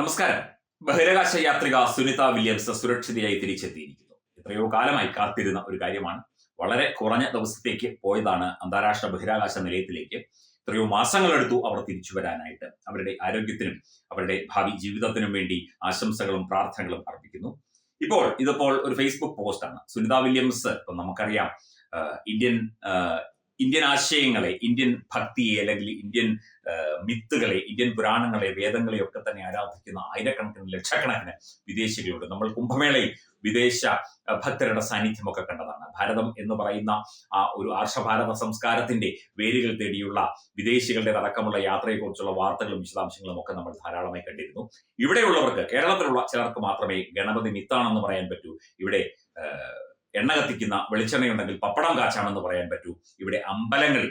നമസ്കാരം. ബഹിരാകാശ യാത്രിക സുനിത വില്യംസ് സുരക്ഷിതയായി തിരിച്ചെത്തിയിരിക്കുന്നു. എത്രയോ കാലമായി കാത്തിരുന്ന ഒരു കാര്യമാണ്. വളരെ കുറഞ്ഞ ദിവസത്തേക്ക് പോയതാണ് അന്താരാഷ്ട്ര ബഹിരാകാശ നിലയത്തിലേക്ക്. എത്രയോ മാസങ്ങളെടുത്തു അവർ തിരിച്ചു വരാനായിട്ട്. അവരുടെ ആരോഗ്യത്തിനും അവരുടെ ഭാവി ജീവിതത്തിനും വേണ്ടി ആശംസകളും പ്രാർത്ഥനകളും അർപ്പിക്കുന്നു. ഇപ്പോൾ ഇതിപ്പോൾ ഒരു ഫേസ്ബുക്ക് പോസ്റ്റാണ് സുനിത വില്യംസ് ഇപ്പം നമുക്കറിയാം ഇന്ത്യൻ ഇന്ത്യൻ ആശയങ്ങളെ ഇന്ത്യൻ ഭക്തിയെ അല്ലെങ്കിൽ ഇന്ത്യൻ മിത്തുകളെ ഇന്ത്യൻ പുരാണങ്ങളെ വേദങ്ങളെ ഒക്കെ തന്നെ ആരാധിക്കുന്ന ആയിരക്കണക്കിന് ലക്ഷക്കണക്കിന് വിദേശികളുണ്ട്. നമ്മൾ കുംഭമേളയിൽ വിദേശ ഭക്തരുടെ സാന്നിധ്യമൊക്കെ കണ്ടതാണ്. ഭാരതം എന്ന് പറയുന്ന ആ ഒരു ആർഷഭാരത സംസ്കാരത്തിന്റെ വേരുകൾ തേടിയുള്ള വിദേശികളുടെ അടക്കമുള്ള യാത്രയെക്കുറിച്ചുള്ള വാർത്തകളും വിശദാംശങ്ങളും ഒക്കെ നമ്മൾ ധാരാളമായി കണ്ടിരുന്നു. ഇവിടെയുള്ളവർക്ക് കേരളത്തിലുള്ള ചിലർക്ക് മാത്രമേ ഗണപതി മിത്താണെന്ന് പറയാൻ പറ്റൂ. ഇവിടെ എണ്ണ കത്തിക്കുന്ന വെളിച്ചെണ്ണയുണ്ടെങ്കിൽ പപ്പടം കാച്ചാണെന്ന് പറയാൻ പറ്റൂ. ഇവിടെ അമ്പലങ്ങളിൽ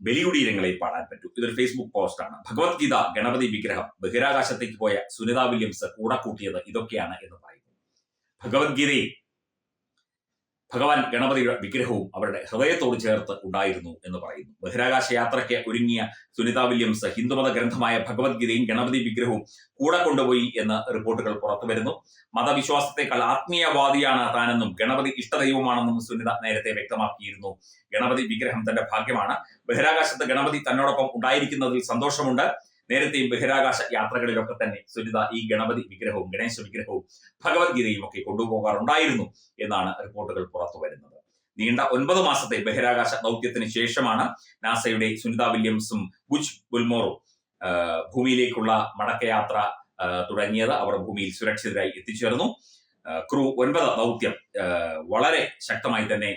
ബലികുടീരങ്ങളെ പാടാൻ പറ്റൂ. ഇതൊരു ഫേസ്ബുക്ക് പോസ്റ്റാണ് ഭഗവത്ഗീത ഗണപതി വിഗ്രഹം ബഹിരാകാശത്തേക്ക് പോയ സുനിത വില്യംസ് കൂടെ കൂട്ടിയത് ഇതൊക്കെയാണ് എന്ന് പറയുന്നു. ഭഗവത്ഗീതയിൽ ഭഗവാൻ ഗണപതിയുടെ വിഗ്രഹവും അവരുടെ ഹൃദയത്തോട് ചേർത്ത് ഉണ്ടായിരുന്നു എന്ന് പറയുന്നു. ബഹിരാകാശ യാത്രയ്ക്ക് ഒരുങ്ങിയ സുനിത വില്യംസ് ഹിന്ദുമത ഗ്രന്ഥമായ ഭഗവത്ഗീതയും ഗണപതി വിഗ്രഹവും കൂടെ കൊണ്ടുപോയി എന്ന് റിപ്പോർട്ടുകൾ പുറത്തു വരുന്നു. മതവിശ്വാസത്തെക്കാൾ ആത്മീയവാദിയാണ് താനെന്നും ഗണപതി ഇഷ്ടദൈവമാണെന്നും സുനിത നേരത്തെ വ്യക്തമാക്കിയിരുന്നു. ഗണപതി വിഗ്രഹം തന്റെ ഭാഗ്യമാണ്. ബഹിരാകാശത്ത് ഗണപതി തന്നോടൊപ്പം ഉണ്ടായിരിക്കുന്നതിൽ സന്തോഷമുണ്ട്. നേരത്തെയും ബഹിരാകാശ യാത്രകളിലൊക്കെ തന്നെ സുനിത ഈ ഗണപതി വിഗ്രഹവും ഗണേശ വിഗ്രഹവും ഭഗവത്ഗീതയും ഒക്കെ കൊണ്ടുപോകാറുണ്ടായിരുന്നു എന്നാണ് റിപ്പോർട്ടുകൾ പുറത്തു വരുന്നത്. നീണ്ട ഒൻപത് മാസത്തെ ബഹിരാകാശ ദൗത്യത്തിന് ശേഷമാണ് നാസയുടെ സുനിത വില്യംസും ബുജ് ബുൽമോറും ഭൂമിയിലേക്കുള്ള മടക്കയാത്ര തുടങ്ങിയത്. അവർ ഭൂമിയിൽ സുരക്ഷിതരായി എത്തിച്ചേർന്നു. ക്രൂ ഒൻപത് ദൗത്യം വളരെ ശക്തമായി തന്നെ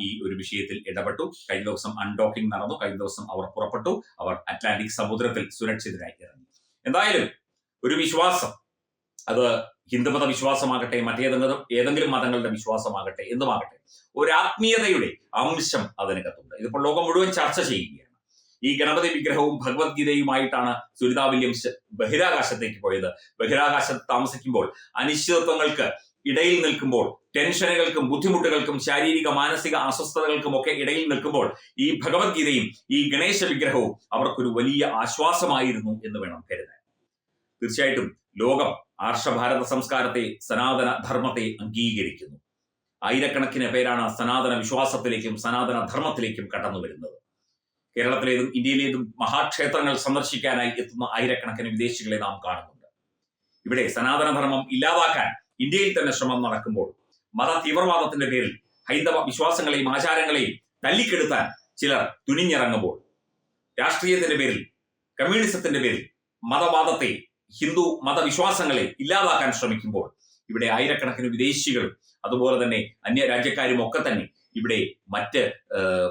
ഈ ഒരു വിഷയത്തിൽ ഇടപെട്ടു. കഴിഞ്ഞ ദിവസം അൺഡോക്കിംഗ് നടന്നു. കഴിഞ്ഞ ദിവസം അവർ പുറപ്പെട്ടു. അവർ അറ്റ്ലാന്റിക് സമുദ്രത്തിൽ സുരക്ഷിതരായി ഇറങ്ങി. എന്തായാലും ഒരു വിശ്വാസം. അത് ഹിന്ദുമത വിശ്വാസമാകട്ടെ മറ്റേതെങ്കിലും ഏതെങ്കിലും മതങ്ങളുടെ വിശ്വാസമാകട്ടെ എന്തുമാകട്ടെ ഒരു ആത്മീയതയുടെ അംശം അതിനകത്തുണ്ട്. ഇതിപ്പോൾ ലോകം മുഴുവൻ ചർച്ച ചെയ്യുകയാണ്. ഈ ഗണപതി വിഗ്രഹവും ഭഗവത്ഗീതയുമായിട്ടാണ് സുനിത വില്യംസ് ബഹിരാകാശത്തേക്ക് പോയത്. ബഹിരാകാശത്ത് താമസിക്കുമ്പോൾ അനിശ്ചിതത്വങ്ങൾക്ക് ഇടയിൽ നിൽക്കുമ്പോൾ ടെൻഷനുകൾക്കും ബുദ്ധിമുട്ടുകൾക്കും ശാരീരിക മാനസിക അസ്വസ്ഥതകൾക്കും ഒക്കെ ഇടയിൽ നിൽക്കുമ്പോൾ ഈ ഭഗവത്ഗീതയും ഈ ഗണേശ വിഗ്രഹവും അവർക്കൊരു വലിയ ആശ്വാസമായിരുന്നു എന്ന് വേണം കരുതാൻ. തീർച്ചയായിട്ടും ലോകം ആർഷഭാരത സംസ്കാരത്തെ സനാതന ധർമ്മത്തെ അംഗീകരിക്കുന്നു. ആയിരക്കണക്കിന് പേരാണ് സനാതന വിശ്വാസത്തിലേക്കും സനാതന ധർമ്മത്തിലേക്കും കടന്നു വരുന്നത്. കേരളത്തിലേതും ഇന്ത്യയിലേതും മഹാക്ഷേത്രങ്ങൾ സന്ദർശിക്കാനായി എത്തുന്ന ആയിരക്കണക്കിന് വിദേശികളെ നാം കാണുന്നുണ്ട്. ഇവിടെ സനാതനധർമ്മം ഇല്ലാതാക്കാൻ ഇന്ത്യയിൽ തന്നെ ശ്രമം നടക്കുമ്പോൾ മത തീവ്രവാദത്തിന്റെ പേരിൽ ഹൈന്ദവ വിശ്വാസങ്ങളെയും ആചാരങ്ങളെയും തല്ലിക്കെടുത്താൻ ചിലർ തുനിഞ്ഞിറങ്ങുമ്പോൾ രാഷ്ട്രീയത്തിന്റെ പേരിൽ കമ്മ്യൂണിസത്തിന്റെ പേരിൽ മതവാദത്തെ ഹിന്ദു മതവിശ്വാസങ്ങളെ ഇല്ലാതാക്കാൻ ശ്രമിക്കുമ്പോൾ ഇവിടെ ആയിരക്കണക്കിന് വിദേശികളും അതുപോലെ തന്നെ അന്യ രാജ്യക്കാരും ഒക്കെ തന്നെ ഇവിടെ മറ്റ്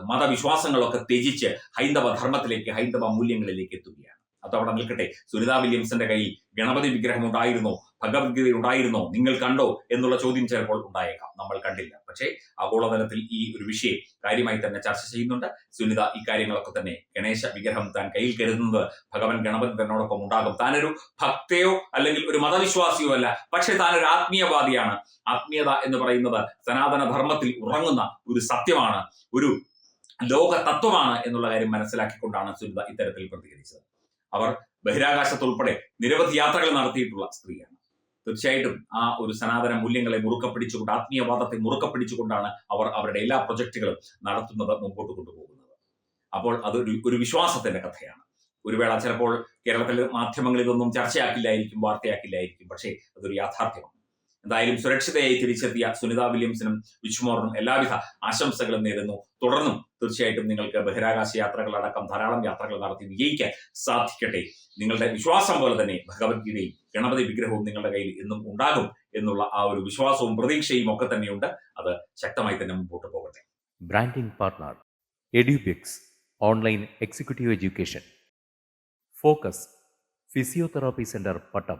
മതവിശ്വാസങ്ങളൊക്കെ ത്യജിച്ച് ഹൈന്ദവ ധർമ്മത്തിലേക്ക് ഹൈന്ദവ മൂല്യങ്ങളിലേക്ക് എത്തുകയാണ്. അതവിടെ നിൽക്കട്ടെ. സുനിത വില്യംസിന്റെ കയ്യിൽ ഗണപതി വിഗ്രഹം ഉണ്ടായിരുന്നോ? ഭഗവത്ഗീത ഉണ്ടായിരുന്നോ? നിങ്ങൾ കണ്ടോ? എന്നുള്ള ചോദ്യം ചിലപ്പോൾ ഉണ്ടായേക്കാം. നമ്മൾ കണ്ടില്ല. പക്ഷേ ആഗോളതലത്തിൽ ഈ ഒരു വിഷയം കാര്യമായി തന്നെ ചർച്ച ചെയ്യുന്നുണ്ട്. സുനിത ഇക്കാര്യങ്ങളൊക്കെ കാര്യങ്ങളൊക്കെ തന്നെ ഗണേശ വിഗ്രഹം താൻ കയ്യിൽ കരുതുന്നത് ഭഗവൻ ഗണപതി തന്നോടൊപ്പം ഉണ്ടാകും. താനൊരു ഭക്തയോ അല്ലെങ്കിൽ ഒരു മതവിശ്വാസിയോ അല്ല. പക്ഷേ താൻ ഒരു ആത്മീയവാദിയാണ്. ആത്മീയത എന്ന് പറയുന്നത് സനാതന ധർമ്മത്തിൽ ഉറങ്ങുന്ന ഒരു സത്യമാണ്. ഒരു ലോക തത്വമാണ് എന്നുള്ള കാര്യം മനസ്സിലാക്കിക്കൊണ്ടാണ് സുനിത ഇത്തരത്തിൽ പ്രതികരിച്ചത്. അവർ ബഹിരാകാശത്തുൾപ്പെടെ നിരവധി യാത്രകൾ നടത്തിയിട്ടുള്ള സ്ത്രീയാണ്. തീർച്ചയായിട്ടും ആ ഒരു സനാതന മൂല്യങ്ങളെ മുറുക്കപ്പിടിച്ചുകൊണ്ട് ആത്മീയവാദത്തെ മുറുക്കപ്പിടിച്ചുകൊണ്ടാണ് അവർ അവരുടെ എല്ലാ പ്രൊജക്ടുകളും നടത്തുന്നത് മുമ്പോട്ട് കൊണ്ടുപോകുന്നത്. അപ്പോൾ അതൊരു ഒരു വിശ്വാസത്തിന്റെ കഥയാണ്. ഒരു വേള ചിലപ്പോൾ കേരളത്തിലെ മാധ്യമങ്ങളിൽ ഒന്നും ചർച്ചയാക്കില്ലായിരിക്കും വാർത്തയാക്കില്ലായിരിക്കും പക്ഷേ അതൊരു യാഥാർത്ഥ്യമാണ്. എന്തായാലും സുരക്ഷിതയായി തിരിച്ചെത്തിയ സുനിത വില്യംസിനും വിച്ചുമോറിനും എല്ലാവിധ ആശംസകളും നേരുന്നു. തുടർന്നും തീർച്ചയായിട്ടും നിങ്ങൾക്ക് ബഹിരാകാശ യാത്രകളടക്കം ധാരാളം യാത്രകൾ നടത്തി വിജയിക്കാൻ സാധിക്കട്ടെ. നിങ്ങളുടെ വിശ്വാസം പോലെ തന്നെ ഭഗവത്ഗീതയും ഗണപതി വിഗ്രഹവും നിങ്ങളുടെ കയ്യിൽ എന്നും ഉണ്ടാകും എന്നുള്ള ആ ഒരു വിശ്വാസവും പ്രതീക്ഷയും ഒക്കെ തന്നെയുണ്ട്. അത് ശക്തമായി തന്നെ മുമ്പോട്ട് പോകട്ടെ. Branding partner Edubix online executive education focus physiotherapy centre Pattom